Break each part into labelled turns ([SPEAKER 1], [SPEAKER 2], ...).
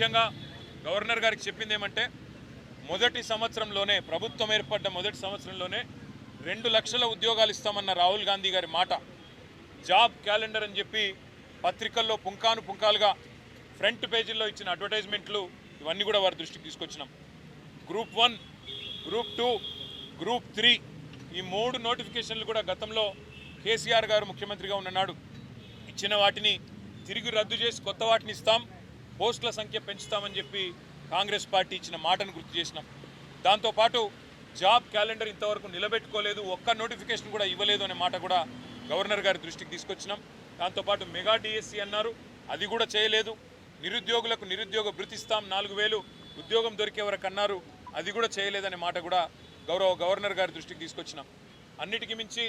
[SPEAKER 1] ముఖ్యంగా గవర్నర్ గారికి చెప్పింది ఏమంటే మొదటి సంవత్సరంలోనే ప్రభుత్వం ఏర్పడ్డ మొదటి సంవత్సరంలోనే రెండు లక్షల ఉద్యోగాలు ఇస్తామన్న రాహుల్ గాంధీ గారి మాట. జాబ్ క్యాలెండర్ అని చెప్పి పత్రికల్లో పుంకాను పుంకాలుగా ఫ్రంట్ పేజీల్లో ఇచ్చిన అడ్వర్టైజ్మెంట్లు ఇవన్నీ కూడా వారి దృష్టికి తీసుకొచ్చినాం. Group one group two group three ఈ మూడు నోటిఫికేషన్లు కూడా గతంలో కేసీఆర్ గారు ముఖ్యమంత్రిగా ఉన్ననాడు. ఇచ్చిన వాటిని తిరిగి రద్దు చేసి కొత్త వాటిని ఇస్తాం. పోస్టుల సంఖ్య పెంచుతామని చెప్పి కాంగ్రెస్ పార్టీ ఇచ్చిన మాటను గుర్తు చేసినాం. దాంతోపాటు జాబ్ క్యాలెండర్ ఇంతవరకు నిలబెట్టుకోలేదు ఒక్క నోటిఫికేషన్ కూడా ఇవ్వలేదు అనే మాట కూడా గవర్నర్ గారి దృష్టికి తీసుకొచ్చినాం. దాంతోపాటు మెగా డిఎస్సి అన్నారు అది కూడా చేయలేదు. నిరుద్యోగులకు నిరుద్యోగ భృతిస్తాం నాలుగు వేలు ఉద్యోగం దొరికే వరకు అన్నారు అది కూడా చేయలేదనే మాట కూడా గౌరవ గవర్నర్ గారి దృష్టికి తీసుకొచ్చినాం. అన్నిటికీ మించి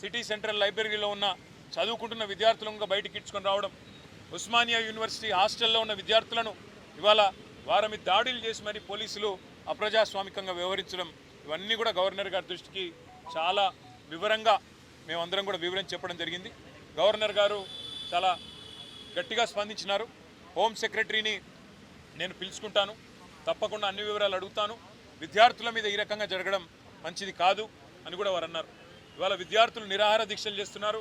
[SPEAKER 1] సిటీ సెంట్రల్ లైబ్రరీలో ఉన్న చదువుకుంటున్న విద్యార్థులంగా ఇంకా బయటికి ఇచ్చుకొని రావడం ఉస్మానియా యూనివర్సిటీ హాస్టల్లో ఉన్న విద్యార్థులను ఇవాళ వారి మీద దాడులు చేసి మరి పోలీసులు అప్రజాస్వామికంగా వ్యవహరించడం ఇవన్నీ కూడా గవర్నర్ గారి దృష్టికి చాలా వివరంగా మేమందరం కూడా వివరించి చెప్పడం జరిగింది. గవర్నర్ గారు చాలా గట్టిగా స్పందించినారు. హోమ్ సెక్రటరీని నేను పిలుచుకుంటాను. తప్పకుండా అన్ని వివరాలు అడుగుతాను. విద్యార్థుల మీద ఈ రకంగా జరగడం మంచిది కాదు అని కూడా వారు అన్నారు. ఇవాళ విద్యార్థులు నిరాహార దీక్షలు చేస్తున్నారు.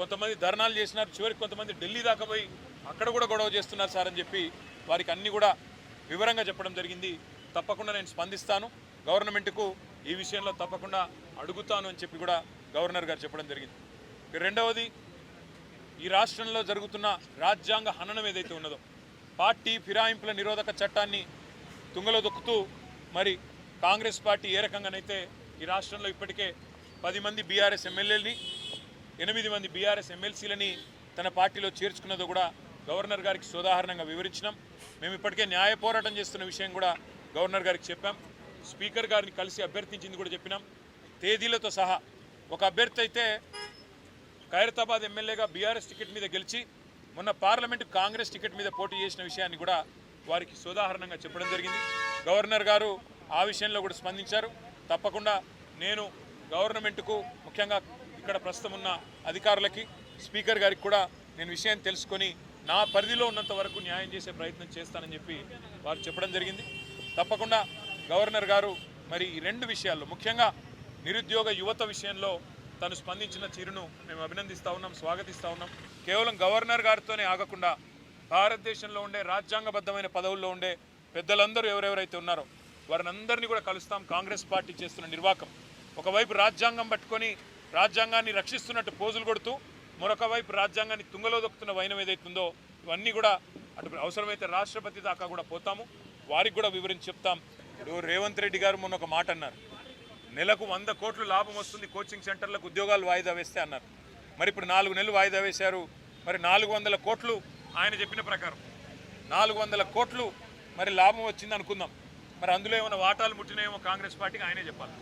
[SPEAKER 1] కొంతమంది ధర్నాలు చేసినారు. చివరికి కొంతమంది ఢిల్లీ దాకా పోయి అక్కడ కూడా గొడవ చేస్తున్నారు సార్ అని చెప్పి వారికి అన్నీ కూడా వివరంగా చెప్పడం జరిగింది. తప్పకుండా నేను స్పందిస్తాను. గవర్నమెంట్కు ఈ విషయంలో తప్పకుండా అడుగుతాను అని చెప్పి కూడా గవర్నర్ గారు చెప్పడం జరిగింది. రెండవది ఈ రాష్ట్రంలో జరుగుతున్న రాజ్యాంగ హననం ఏదైతే ఉన్నదో పార్టీ ఫిరాయింపుల నిరోధక చట్టాన్ని తుంగలో దొక్కుతూ మరి కాంగ్రెస్ పార్టీ ఏ రకంగానైతే ఈ రాష్ట్రంలో ఇప్పటికే పది మంది బీఆర్ఎస్ ఎమ్మెల్యేలని ఎనిమిది మంది బీఆర్ఎస్ ఎమ్మెల్సీలని తన పార్టీలో చేర్చుకున్నదో కూడా గవర్నర్ గారికి సోదాహరణంగా వివరించినాం. మేము ఇప్పటికే న్యాయ పోరాటం చేస్తున్న విషయం కూడా గవర్నర్ గారికి చెప్పాం. స్పీకర్ గారిని కలిసి అభ్యర్థించింది కూడా చెప్పినాం. తేదీలతో సహా ఒక అభ్యర్థి అయితే ఖైరతాబాద్ ఎమ్మెల్యేగా బీఆర్ఎస్ టికెట్ మీద గెలిచి మొన్న పార్లమెంటు కాంగ్రెస్ టికెట్ మీద పోటీ చేసిన విషయాన్ని కూడా వారికి సోదాహరణంగా చెప్పడం జరిగింది. గవర్నర్ గారు ఆ విషయంలో కూడా స్పందించారు. తప్పకుండా నేను గవర్నమెంట్కు ముఖ్యంగా ఇక్కడ ప్రస్తుతం ఉన్న అధికారులకి స్పీకర్ గారికి కూడా నేను విషయాన్ని తెలుసుకొని నా పరిధిలో ఉన్నంత వరకు న్యాయం చేసే ప్రయత్నం చేస్తానని చెప్పి వారు చెప్పడం జరిగింది. తప్పకుండా గవర్నర్ గారు మరి ఈ రెండు విషయాల్లో ముఖ్యంగా నిరుద్యోగ యువత విషయంలో తను స్పందించిన తీరును మేము అభినందిస్తూ ఉన్నాం స్వాగతిస్తూ ఉన్నాం. కేవలం గవర్నర్ గారితోనే ఆగకుండా భారతదేశంలో ఉండే రాజ్యాంగబద్ధమైన పదవుల్లో ఉండే పెద్దలందరూ ఎవరెవరైతే ఉన్నారో వారిని అందరినీ కూడా కలుస్తాం. కాంగ్రెస్ పార్టీ చేస్తున్న నిర్వాకం. ఒకవైపు రాజ్యాంగం పట్టుకొని రాజ్యాంగాన్ని రక్షిస్తున్నట్టు పోజులు కొడుతూ మరొక వైపు రాజ్యాంగాన్ని తుంగలో దొక్కుతున్న వైనం ఏదైతుందో ఇవన్నీ కూడా అటు అవసరమైతే రాష్ట్రపతి దాకా కూడా పోతాము. వారికి కూడా వివరించి చెప్తాం. ఇప్పుడు రేవంత్ రెడ్డి గారు మొన్న ఒక మాట అన్నారు. నెలకు వంద కోట్లు లాభం వస్తుంది కోచింగ్ సెంటర్లకు ఉద్యోగాలు వాయిదా వేస్తే అన్నారు. మరి ఇప్పుడు నాలుగు నెలలు వాయిదా వేశారు. మరి నాలుగు వందల కోట్లు ఆయన చెప్పిన ప్రకారం. నాలుగు వందల కోట్లు మరి లాభం వచ్చింది అనుకుందాం మరి అందులో ఏమైనా వాటాలు ముట్టినాయేమో కాంగ్రెస్ పార్టీకి ఆయనే చెప్పాలి.